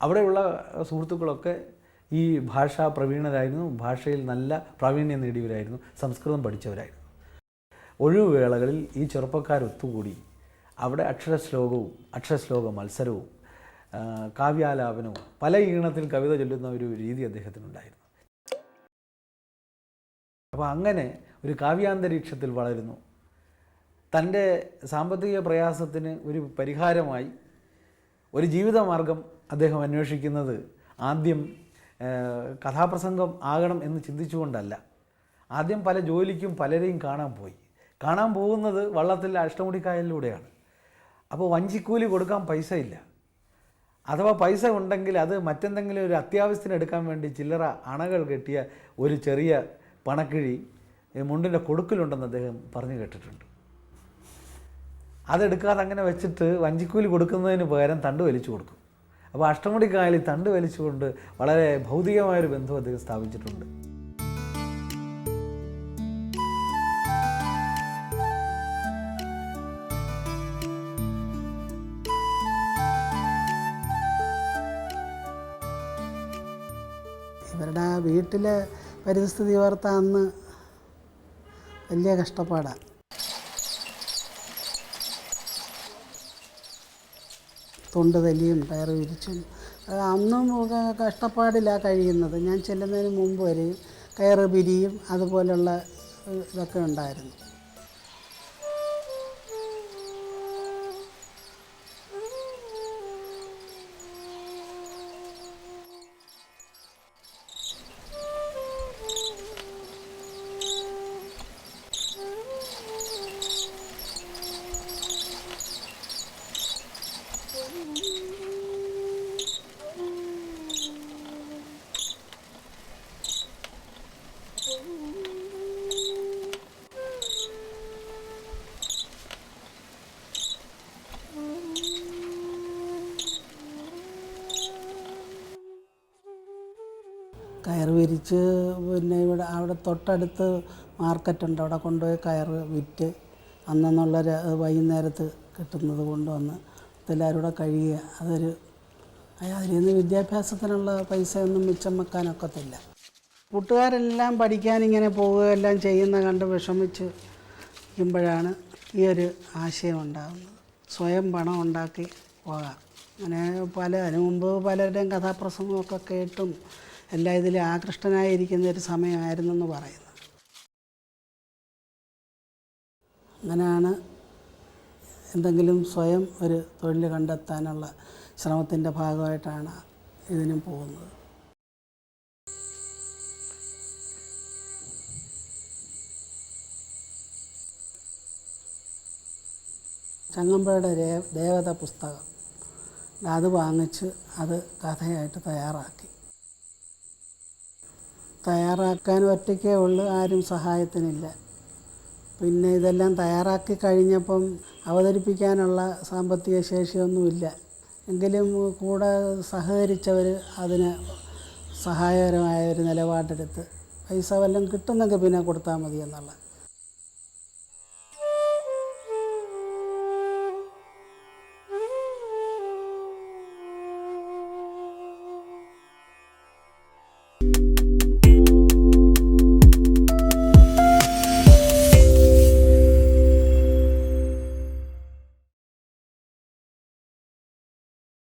അവിടെയുള്ള സുഹൃത്തുക്കളൊക്കെ ഈ ഭാഷാ പ്രവീണരായിരുന്നു. ഭാഷയിൽ നല്ല പ്രാവീണ്യം നേടിയവരായിരുന്നു. സംസ്കൃതം പഠിച്ചവരായിരുന്നു. ഒഴിവുവേളകളിൽ ഈ ചെറുപ്പക്കാർ ഒത്തുകൂടി അവിടെ അക്ഷരശ്ലോകവും അക്ഷരശ്ലോക മത്സരവും കാവ്യാലാപനവും പല ഈണത്തിൽ കവിത ചൊല്ലുന്ന ഒരു രീതി അദ്ദേഹത്തിനുണ്ടായിരുന്നു. അപ്പോൾ അങ്ങനെ ഒരു കാവ്യാന്തരീക്ഷത്തിൽ വളരുന്നു. തന്റെ സാമ്പത്തിക പ്രയാസത്തിന് ഒരു പരിഹാരമായി ഒരു ജീവിതമാർഗം അദ്ദേഹം അന്വേഷിക്കുന്നത് ആദ്യം കഥാപ്രസംഗം ആകണം എന്ന് ചിന്തിച്ചുകൊണ്ടല്ല. ആദ്യം പല ജോലിക്കും പലരെയും കാണാൻ പോയി. കാണാൻ പോകുന്നത് വള്ളത്തിൽ അഷ്ടമുടിക്കായലിലൂടെയാണ്. അപ്പോൾ വഞ്ചിക്കൂലി കൊടുക്കാൻ പൈസ ഇല്ല. അഥവാ പൈസ ഉണ്ടെങ്കിൽ അത് മറ്റെന്തെങ്കിലും ഒരു അത്യാവശ്യത്തിന് എടുക്കാൻ വേണ്ടി ചില്ലറ അണകൾ കെട്ടിയ ഒരു ചെറിയ പണക്കിഴി മുണ്ടിന്റെ കൊടുക്കലുണ്ടെന്ന് അദ്ദേഹം പറഞ്ഞു കേട്ടിട്ടുണ്ട്. അതെടുക്കാതെ അങ്ങനെ വെച്ചിട്ട് വഞ്ചിക്കൂലി കൊടുക്കുന്നതിന് പകരം തണ്ട് വലിച്ചു കൊടുക്കും. അപ്പോൾ അഷ്ടമുടിക്കായലിൽ തണ്ട് വലിച്ചുകൊണ്ട് വളരെ ഭൗതികമായൊരു ബന്ധം അദ്ദേഹം സ്ഥാപിച്ചിട്ടുണ്ട്. ഇവരുടെ വീട്ടിലെ പരിസ്ഥിതി വാർത്ത അന്ന് വലിയ കഷ്ടപ്പാടാണ് തൊണ്ട് തല്ലിയും ടയർ വിരിച്ചും. അന്നും കഷ്ടപ്പാടിലാണ് കഴിയുന്നത്. ഞാൻ ചെല്ലുന്നതിന് മുമ്പ് വരെയും കയറ് പിരിയും അതുപോലെയുള്ള ഇതൊക്കെ ഉണ്ടായിരുന്നു. കയർ വിരിച്ച് പിന്നെ ഇവിടെ അവിടെ തൊട്ടടുത്ത് മാർക്കറ്റുണ്ട്. അവിടെ കൊണ്ടുപോയി കയർ വിറ്റ് അന്നെന്നുള്ള വൈകുന്നേരത്ത് കിട്ടുന്നത് കൊണ്ടുവന്ന് എല്ലാവരും കൂടെ കഴിയുക. അതൊരു അതിൽ നിന്ന് വിദ്യാഭ്യാസത്തിനുള്ള പൈസയൊന്നും മിച്ചം വെക്കാനൊക്കത്തില്ല. കൂട്ടുകാരെല്ലാം പഠിക്കാനിങ്ങനെ പോവുകയെല്ലാം ചെയ്യുന്ന കണ്ട് വിഷമിച്ച് ഇരിക്കുമ്പോഴാണ് ഈ ഒരു ആശയം ഉണ്ടാകുന്നത് സ്വയം പണം ഉണ്ടാക്കി പോകാം. അങ്ങനെ പല അതിനു മുമ്പ് പലരുടെയും കഥാപ്രസംഗമൊക്കെ കേട്ടും എല്ലാം ഇതിൽ ആകൃഷ്ടനായിരിക്കുന്ന ഒരു സമയമായിരുന്നെന്ന് പറയുന്നത് അങ്ങനെയാണ് എന്തെങ്കിലും സ്വയം ഒരു തൊഴിൽ കണ്ടെത്താനുള്ള ശ്രമത്തിന്റെ ഭാഗമായിട്ടാണ് ഇതിനും പോകുന്നത്. ചങ്ങമ്പയുടെ ദേവത പുസ്തകം. അത് വാങ്ങിച്ച് അത് കഥയായിട്ട് തയ്യാറാക്കി. തയ്യാറാക്കാൻ ഒറ്റയ്ക്കേ ഉള്ളൂ ആരും സഹായത്തിനില്ല. പിന്നെ ഇതെല്ലാം തയ്യാറാക്കി കഴിഞ്ഞപ്പം അവതരിപ്പിക്കാനുള്ള സാമ്പത്തിക ശേഷിയൊന്നുമില്ല. എങ്കിലും കൂടെ സഹകരിച്ചവർ അതിന് സഹായകരമായ ഒരു നിലപാടെടുത്ത് പൈസ വല്ലതും കിട്ടുന്നെങ്കിൽ പിന്നെ കൊടുത്താൽ മതി